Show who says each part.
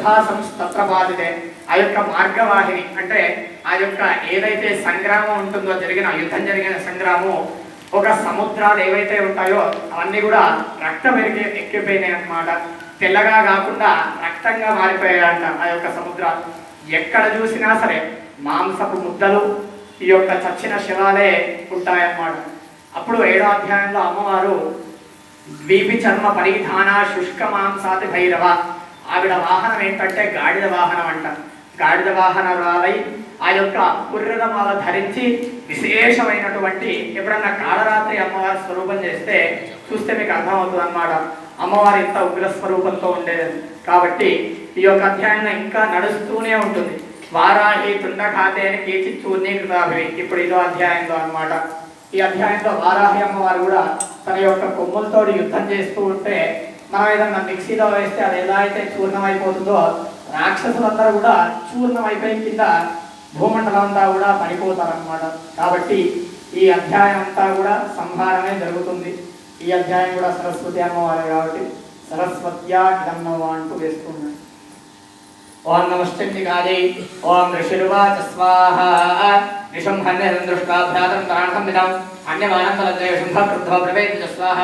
Speaker 1: శ్రద్ధా సంస్తత్ర బాధితే ఆ యొక్క మార్గవాహిని అంటే ఆ యొక్క ఏదైతే సంగ్రామం ఉంటుందో జరిగిన యుద్ధం జరిగిన సంగ్రామం ఒక సముద్రాలు ఏవైతే ఉంటాయో అవన్నీ కూడా రక్తం ఎరిగి ఎక్కిపోయినాయి అన్నమాట. తెల్లగా కాకుండా రక్తంగా మారిపోయాయంట ఆ యొక్క సముద్రాలు. ఎక్కడ చూసినా సరే మాంసపు ముద్దలు ఈ యొక్క చచ్చిన శివాలే ఉంటాయన్నమాట. అప్పుడు ఏడో అధ్యాయంలో అమ్మవారు ద్వీపి చర్మ పరిధాన శుష్క మాంసాది భైరవ ఆవిడ వాహనం ఏంటంటే గాడిద వాహనం అంట. గాడిద వాహనరాలై ఆ యొక్క పుర్రమాల ధరించి విశేషమైనటువంటి ఎప్పుడన్నా కాళరాత్రి అమ్మవారి స్వరూపం చేస్తే చూస్తే మీకు అర్థమవుతుంది అన్నమాట అమ్మవారి ఇంత ఉగ్ర స్వరూపంతో ఉండేది. కాబట్టి ఈ యొక్క అధ్యయనం ఇంకా నడుస్తూనే ఉంటుంది. వారాహి తుండఖాతే అని కీచి చూర్ణీకృతాభి ఇప్పుడు ఇదో అధ్యాయంలో అన్నమాట. ఈ అధ్యాయంలో వారాహి అమ్మవారు కూడా తన యొక్క కొమ్ములతో యుద్ధం చేస్తూ ఉంటే మనం ఏదన్నా మిక్సీలో వేస్తే అది ఎలా అయితే చూర్ణం అయిపోతుందో రాక్షసులందరూ కూడా చూర్ణం అయిపోయిన కింద భూమండలం అంతా కూడా పడిపోతారు అనమాట కాబట్టి ఈ అధ్యాయం అంతా కూడా సంహారమే జరుగుతుంది. ఈ అధ్యాయం కూడా సరస్వతి అమ్మవారు కాబట్టి సరస్వత్యా ఇదమ్మవ అంటూ వేస్తున్నాడు ఓం నమశ్చండికాదే ఓం ఋషిర్వాచ స్వాహ. ఋషం హన్యం దృష్ట్వా భ్రాతం తాణం విదం అన్యమానం తలద్రే శుంభ క్రుద్ధో ప్రవేద స్వాహ।